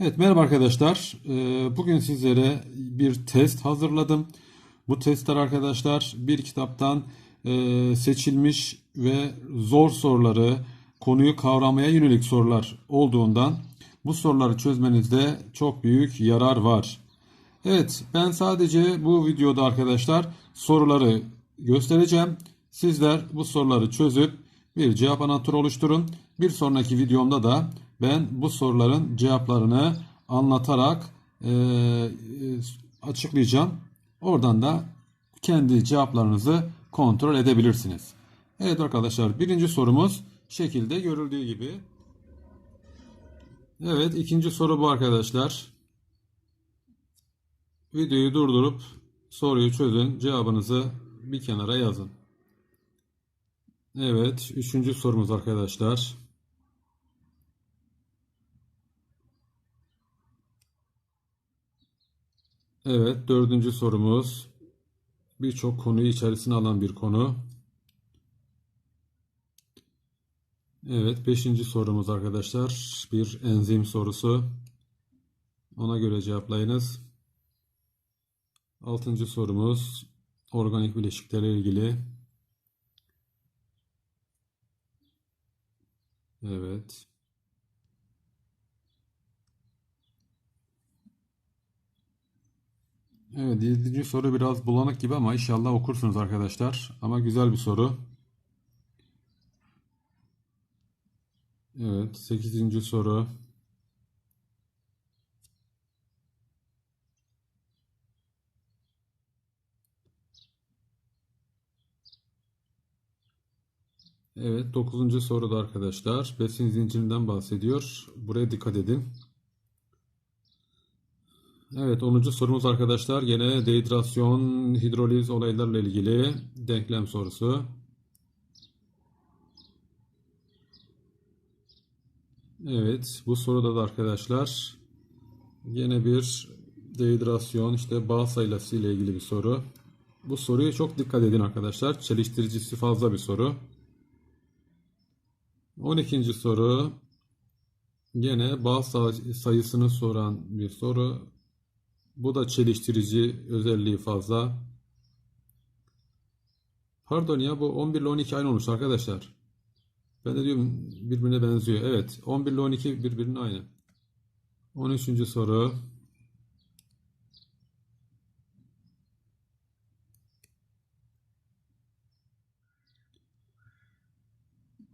Evet merhaba arkadaşlar. Ee, Bugün sizlere bir test hazırladım. Bu testler arkadaşlar bir kitaptan e, seçilmiş ve zor soruları, konuyu kavramaya yönelik sorular olduğundan bu soruları çözmenizde çok büyük yarar var. Evet ben sadece bu videoda arkadaşlar soruları göstereceğim. Sizler bu soruları çözüp bir cevap anahtarı oluşturun. Bir sonraki videomda da ben bu soruların cevaplarını anlatarak e, e, açıklayacağım. Oradan da kendi cevaplarınızı kontrol edebilirsiniz. Evet arkadaşlar birinci sorumuz şekilde görüldüğü gibi. Evet ikinci soru bu arkadaşlar. Videoyu durdurup soruyu çözün. Cevabınızı bir kenara yazın. Evet, üçüncü sorumuz arkadaşlar. Evet, dördüncü sorumuz. Birçok konuyu içerisine alan bir konu. Evet, beşinci sorumuz arkadaşlar. Bir enzim sorusu. Ona göre cevaplayınız. Altıncı sorumuz organik bileşiklerle ilgili. Evet. Evet, yedinci soru biraz bulanık gibi ama inşallah okursunuz arkadaşlar. Ama güzel bir soru. Evet, sekizinci soru. Evet, dokuzuncu soruda arkadaşlar besin zincirinden bahsediyor. Buraya dikkat edin. Evet, onuncu sorumuz arkadaşlar gene dehidrasyon, hidroliz olaylarla ilgili denklem sorusu. Evet, bu soruda da arkadaşlar yine bir dehidrasyon işte bağ sayısı ile ilgili bir soru. Bu soruya çok dikkat edin arkadaşlar. Çeliştiricisi fazla bir soru. 12. soru gene bağ sayısını soran bir soru. Bu da çeliştirici özelliği fazla. Pardon ya bu 11 ile 12 aynı olmuş arkadaşlar. Ben de diyorum birbirine benziyor. Evet 11 ile 12 birbirine aynı. 13. soru.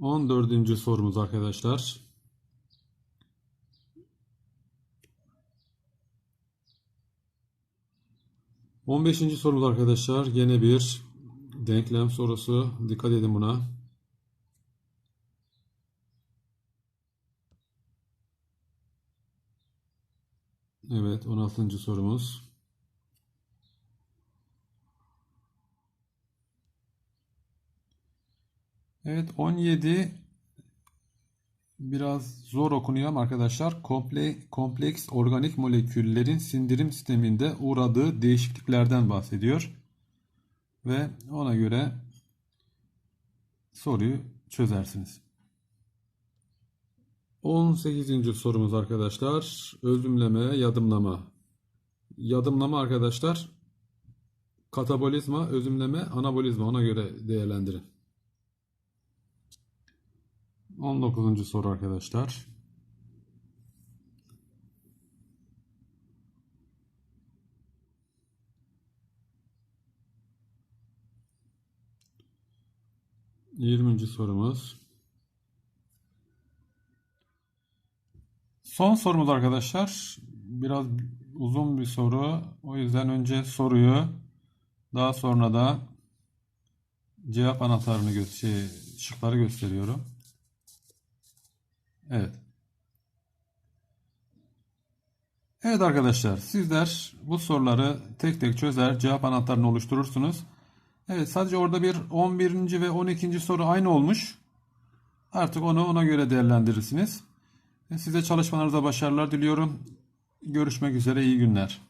On dördüncü sorumuz arkadaşlar. On beşinci sorumuz arkadaşlar. Gene bir denklem sorusu. Dikkat edin buna. Evet, 16. sorumuz. Evet, 17 biraz zor okunuyor arkadaşlar komple, kompleks organik moleküllerin sindirim sisteminde uğradığı değişikliklerden bahsediyor. Ve ona göre soruyu çözersiniz. 18. sorumuz arkadaşlar. Özümleme, yadımlama. Yadımlama arkadaşlar katabolizma, özümleme, anabolizma ona göre değerlendirin. 19. soru arkadaşlar. Yirminci sorumuz. Son sorumuz arkadaşlar. Biraz uzun bir soru. O yüzden önce soruyu daha sonra da cevap anahtarını gö şey, şıkları gösteriyorum. Evet. Evet arkadaşlar sizler bu soruları tek tek çözer cevap anahtarını oluşturursunuz. Evet sadece orada bir 11. ve 12. soru aynı olmuş. Artık onu ona göre değerlendirirsiniz. Size çalışmalarınızda başarılar diliyorum. Görüşmek üzere iyi günler.